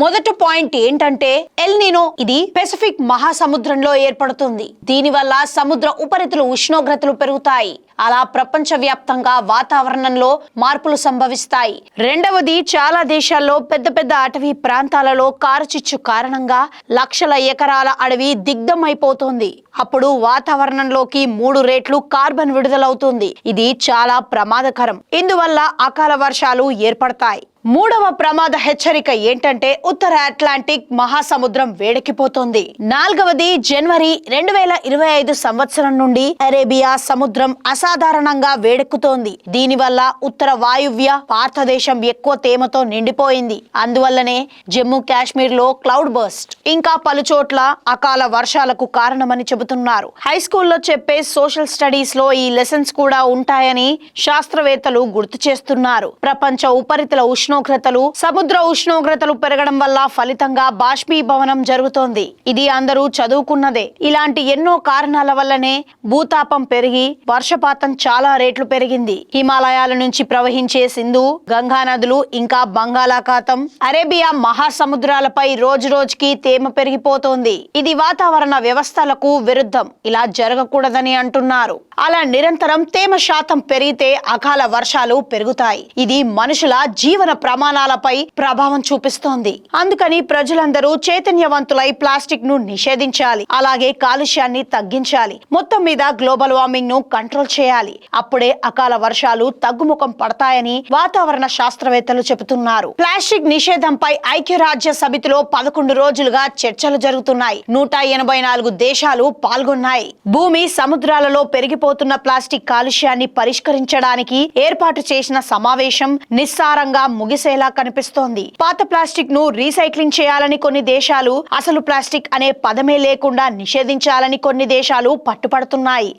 మొదటి పాయింట్ ఏంటంటే El Nino ఇది పెసిఫిక్ మహాసముద్రంలో ఏర్పడుతుంది. దీనివల్ల సముద్ర ఉపరితల ఉష్ణోగ్రతలు పెరుగుతాయి. అలా ప్రపంచవ్యాప్తంగా వాతావరణంలో మార్పులు సంభవిస్తాయి. రెండవది చాలా దేశాల్లో పెద్ద పెద్ద అటవీ ప్రాంతాలలో కారుచిచ్చు కారణంగా లక్షల ఎకరాల అడవి దిగ్ధమైపోతుంది. అప్పుడు వాతావరణంలోకి మూడు రేట్లు కార్బన్ విడుదలవుతుంది. ఇది చాలా ప్రమాదకరం. ఇందువల్ల అకాల వర్షాలు ఏర్పడతాయి. మూడవ ప్రమాద హెచ్చరిక ఏంటంటే ఉత్తర అట్లాంటిక్ మహాసముద్రం వేడెక్కిపోతుంది. నాలుగవది జనవరి రెండు వేల ఇరవై ఐదు సంవత్సరం నుండి అరేబియా సముద్రం అసాధారణంగా వేడెక్కుతోంది. దీనివల్ల ఉత్తర వాయువ్య భారతదేశం ఎక్కువ తేమతో నిండిపోయింది. అందువల్లనే జమ్మూ కాశ్మీర్లో క్లౌడ్ బర్స్ట్ ఇంకా పలు చోట్ల అకాల వర్షాలకు కారణమని చెబుతున్నారు. హై స్కూల్లో చెప్పే సోషల్ స్టడీస్లో ఈ లెసన్స్ కూడా ఉంటాయని శాస్త్రవేత్తలు గుర్తు చేస్తున్నారు. ప్రపంచ ఉపరితల ఉష్ణోగ్రతలు సముద్ర ఉష్ణోగ్రతలు పెరగడం వల్ల ఫలితంగా బాష్పీభవనం జరుగుతోంది. ఇది అందరూ చదువుకున్నదే. ఇలాంటి ఎన్నో కారణాల వల్లనే భూతాపం పెరిగి వర్షపాతం చాలా రేట్లు పెరిగింది. హిమాలయాల నుంచి ప్రవహించే సింధు గంగా నదులు ఇంకా బంగాళాఖాతం అరేబియా మహాసముద్రాలపై రోజు రోజుకి తేమ పెరిగిపోతోంది. ఇది వాతావరణ వ్యవస్థలకు విరుద్ధం. ఇలా జరగకూడదని అంటున్నారు. అలా నిరంతరం తేమ శాతం పెరిగితే అకాల వర్షాలు పెరుగుతాయి. ఇది మనుషుల జీవన ప్రమాణాలపై ప్రభావం చూపిస్తోంది. అందుకని ప్రజలందరూ చైతన్యవంతులై ప్లాస్టిక్ను నిషేధించాలి. అలాగే కాలుష్యాన్ని తగ్గించాలి. మొత్తం మీద గ్లోబల్ వార్మింగ్ను కంట్రోల్ చేయాలి. అప్పుడే అకాల వర్షాలు తగ్గుముఖం పడతాయని వాతావరణ శాస్త్రవేత్తలు చెబుతున్నారు. ప్లాస్టిక్ నిషేధంపై ఐక్యరాజ్య సమితిలో పదకొండు రోజులుగా చర్చలు జరుగుతున్నాయి. నూట ఎనభై నాలుగు దేశాలు పాల్గొన్నాయి. భూమి సముద్రాలలో పెరిగిపోతున్న ప్లాస్టిక్ కాలుష్యాన్ని పరిష్కరించడానికి ఏర్పాటు చేసిన సమావేశం నిస్సారంగా ముగిసేలా కనిపిస్తోంది. పాత ప్లాస్టిక్ను రీసైక్లింగ్ చేయాలని కొన్ని దేశాలు అసలు ప్లాస్టిక్ అనే పదమే లేకుండా నిషేధించాలని కొన్ని దేశాలు పట్టుపడుతున్నాయి.